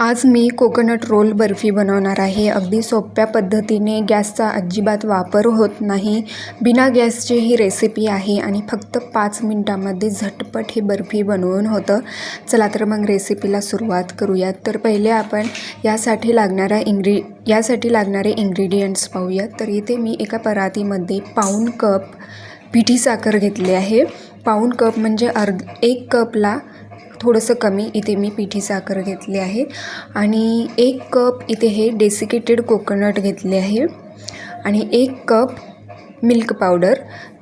आज मी coconut role barfi बनवणार आहे. अगदी सोप्या पद्धतीने गॅसचा अजिबात वापर होत नाही. बिना गॅसची ही रेसिपी आहे आणि फक्त पाच मिनटामध्ये झटपट ही बर्फी बनवून होतं. चला तर मग रेसिपीला सुरुवात करूयात. तर पहिले आपण यासाठी लागणाऱ्या इंग्री यासाठी लागणारे इंग्रेडियंट्स पाहूयात. तर इथे मी एका परातीमध्ये पाऊण कप पिठी साखर घेतली आहे. पाऊण कप म्हणजे अर्ध एक कपला थोडंसं कमी इथे मी पिठी साखर घेतली आहे. आणि एक कप इथे हे डेसिकेटेड कोकोनट घेतले आहे. आणि एक कप मिल्क पावडर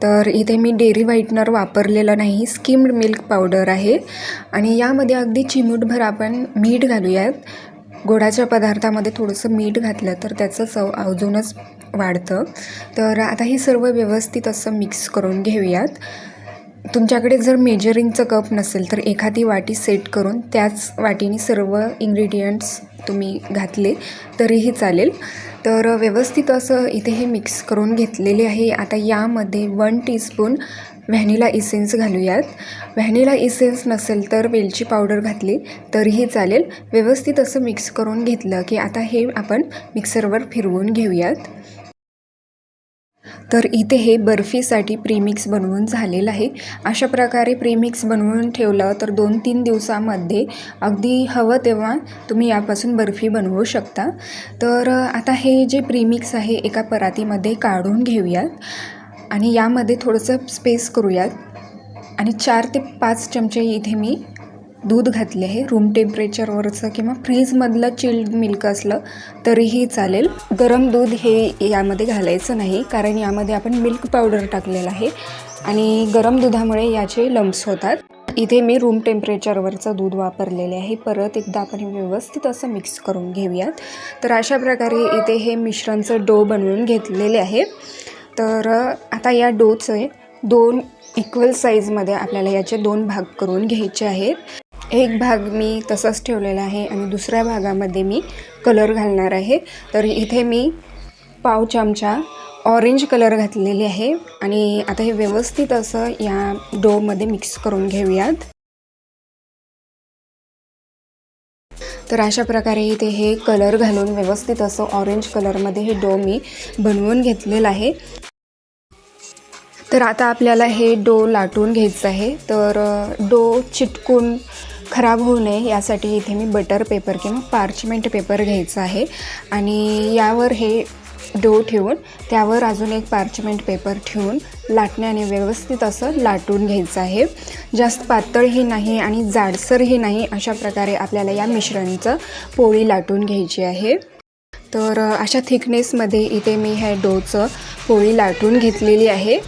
तर इथे मी डेअरी व्हाईटनर वापरलेलं नाही स्किम्ड मिल्क पावडर आहे. आणि यामध्ये अगदी चिमूटभर आपण मीठ घालूयात. गोडाच्या पदार्थामध्ये थोडंसं मीठ घातलं तर त्याचं चव अजूनच वाढतं. तर आता हे सर्व व्यवस्थित असं मिक्स करून घेऊयात. तुमच्याकडे जर मेजरिंगचं कप नसेल तर एखादी वाटी सेट करून त्याच वाटीने सर्व इंग्रेडियंट्स तुम्ही घातले तरीही चालेल. तर व्यवस्थित असं इथे हे मिक्स करून घेतलेले आहे. आता यामध्ये वन टीस्पून व्हॅनिला इसेन्स घालूयात. व्हॅनिला इसेन्स नसेल तर वेलची पावडर घातली तरीही चालेल. व्यवस्थित असं मिक्स करून घेतलं की आता हे आपण मिक्सरवर फिरवून घेऊयात. तर इथे हे बर्फीसाठी प्रीमिक्स बनवून झालेलं आहे. अशा प्रकारे प्रीमिक्स बनवून ठेवलं तर दोन तीन दिवसामध्ये अगदी हवं तेव्हा तुम्ही यापासून बर्फी बनवू शकता. तर आता हे जे प्रीमिक्स आहे एका परातीमध्ये काढून घेऊयात आणि यामध्ये थोडंसं स्पेस करूयात. आणि चार ते पाच चमचे इथे मी दूध घातले आहे. रूम टेम्परेचरवरचं किंवा फ्रीजमधलं चिल्ड मिल्क असलं तरीही चालेल. गरम दूध हे यामध्ये घालायचं नाही कारण यामध्ये आपण मिल्क पावडर टाकलेलं आहे आणि गरम दुधामुळे याचे लम्प्स होतात. इथे मी रूम टेम्परेचरवरचं दूध वापरलेले आहे. परत एकदा आपण व्यवस्थित असं मिक्स करून घेऊयात. तर अशा प्रकारे इथे हे मिश्रणचं डो बनवून घेतलेले आहे. तर आता या डोचे दोन इक्वल साईजमध्ये आपल्याला याचे दोन भाग करून घ्यायचे आहेत. एक भाग मी तसाच ठेवलेला आहे आणि दुसऱ्या भागामध्ये मी कलर घालणार आहे. तर इथे मी पाव चमचा ऑरेंज कलर घातलेली आहे आणि आता हे व्यवस्थित असं या डोमध्ये मिक्स करून घेऊयात. तर अशा प्रकारे इथे हे कलर घालून व्यवस्थित असं ऑरेंज कलरमध्ये हे डो मी बनवून घेतलेलं आहे. तर आता आपल्याला हे डो लाटून घ्यायचं आहे. तर डो चिटकून खराब होऊ नये यासाठी इथे मी बटर पेपर किंवा पार्चमेंट पेपर घ्यायचा आहे. आणि यावर हे डो ठेवून त्यावर अजून एक पार्चमेंट पेपर ठेवून लाटण्याने व्यवस्थित असं लाटून घ्यायचं आहे. जास्त पातळही नाही आणि जाडसरही नाही अशा प्रकारे आपल्याला या मिश्रणचं पोळी लाटून घ्यायची आहे. तर अशा थिकनेसमध्ये इथे मी ह्या डोचं पोळी लाटून घेतलेली आहे.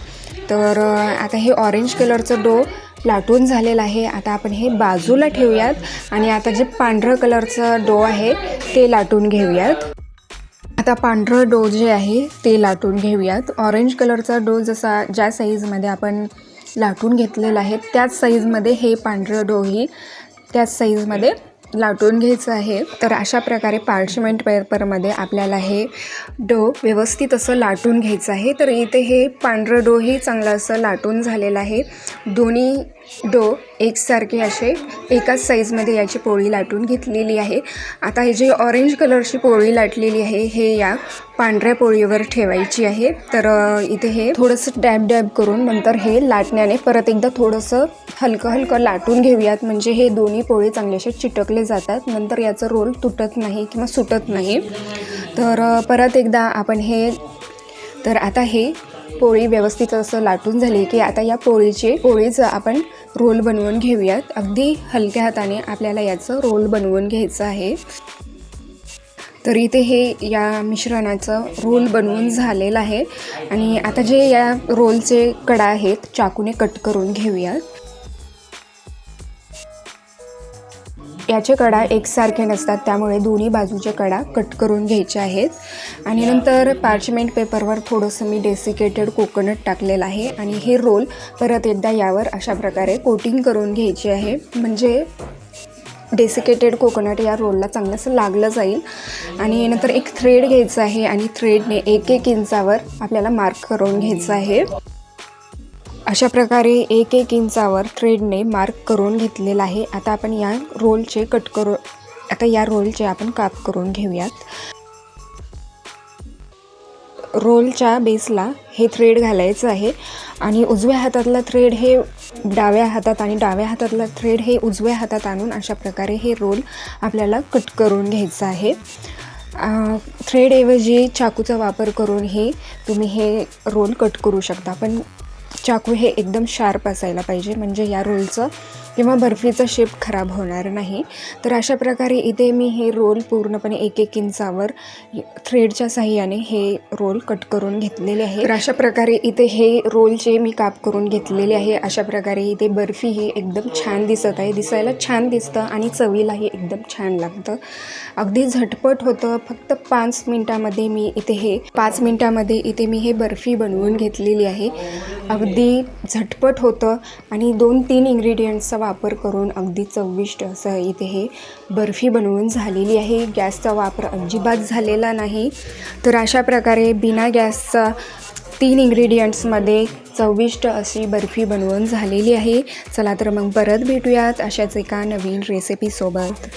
तर आता हे ऑरेंज कलरचं डो लाटून झालेलं आहे. आता आपण हे बाजूला ठेवूयात आणि आता जे पांढरं कलरचं डो आहे ते लाटून घेऊयात. आता पांढरं डो जे आहे ते लाटून घेऊयात. ऑरेंज कलरचा डो जसा ज्या साईजमध्ये आपण लाटून घेतलेला आहे त्याच साईजमध्ये हे पांढरं डोही त्याच साईजमध्ये लाटून घ्यायचं आहे. तर अशा प्रकारे पार्चमेंट पेपरमध्ये आपल्याला हे डो व्यवस्थित असं लाटून घ्यायचं आहे. तर इथे हे पांढरं डोही चांगलं असं लाटून झालेलं आहे. दोन्ही डो एकसारखे असे एकाच साईजमध्ये याची पोळी लाटून घेतलेली आहे. आता हे जे ऑरेंज कलरची पोळी लाटलेली आहे हे या पांढऱ्या पोळीवर ठेवायची आहे. तर इथे हे थोडंसं डॅब डॅब करून नंतर हे लाटण्याने परत एकदा थोडंसं हलकं हलकं लाटून घेऊयात. म्हणजे हे दोन्ही पोळी चांगल्याशे चिटकले जातात. नंतर याचं रोल तुटत नाही किंवा सुटत नाही. तर परत एकदा आपण हे तर आता हे पोळी व्यवस्थित असं लाटून झाली की आता या पोळीचे पोळीचं आपण रोल बनवून घेऊयात. अगदी हलक्या हाताने आपल्याला याचं रोल बनवून घ्यायचं आहे. तर इथे हे या मिश्रणाचं रोल बनवून झालेलं आहे. आणि आता जे या रोलचे कडा आहेत चाकूने कट करून घेऊयात. याचे कडा एकसारखे नसतात त्यामुळे दोन्ही बाजूचे कडा कट करून घ्यायचे आहेत. आणि नंतर पार्चमेंट पेपरवर थोडंसं मी डेसिकेटेड कोकोनट टाकलेलं आहे. आणि हे रोल परत एकदा यावर अशा प्रकारे कोटिंग करून घ्यायचे आहे. म्हणजे डेसिकेटेड कोकोनट या रोलला चांगलंसं लागलं जाईल. आणि नंतर एक थ्रेड घ्यायचं आहे. आणि थ्रेडने एक एक इंचावर आपल्याला मार्क करून घ्यायचं आहे. अशा प्रकारे एक एक इंचावर थ्रेडने मार्क करून घेतलेला आहे. आता आपण या रोलचे कट करू आता या रोलचे आपण काप करून घेऊयात. रोलच्या बेसला हे थ्रेड घालायचं आहे आणि उजव्या हातातला थ्रेड हे डाव्या हातात आणि डाव्या हातातला थ्रेड हे उजव्या हातात आणून अशा प्रकारे हे रोल आपल्याला कट करून घ्यायचं आहे. थ्रेडऐवजी चाकूचा वापर करून हे तुम्ही हे रोल कट करू शकता. पण चाकू हे एकदम शार्प असायला पाहिजे. म्हणजे या रोलचं किंवा बर्फीचा शेप खराब होणार नाही. तर अशा प्रकारे इथे मी हे रोल पूर्णपणे एक एक इंचावर थ्रेडच्या साह्याने हे रोल कट करून घेतलेले आहे तर अशा प्रकारे इथे हे रोलचे मी काप करून घेतलेले आहे अशा प्रकारे इथे बर्फी ही एकदम छान दिसत आहे. दिसायला छान दिसतं आणि चवीलाही एकदम छान लागतं. अगदी झटपट होतं. फक्त पाच मिनटामध्ये मी इथे हे पाच मिनटामध्ये इथे मी हे बर्फी बनवून घेतलेली आहे. अगदी झटपट होतं आणि दोन तीन इन्ग्रेडियंट्सचा वापर करून अगदी चविष्ट असं इथे हे बर्फी बनवून झालेली आहे. गॅसचा वापर अजिबात झालेला नाही. तर अशा प्रकारे बिना गॅसचा तीन इंग्रेडियंट्समध्ये चविष्ट अशी बर्फी बनवून झालेली आहे. चला तर मग परत भेटूयात अशाच एका नवीन रेसिपीसोबत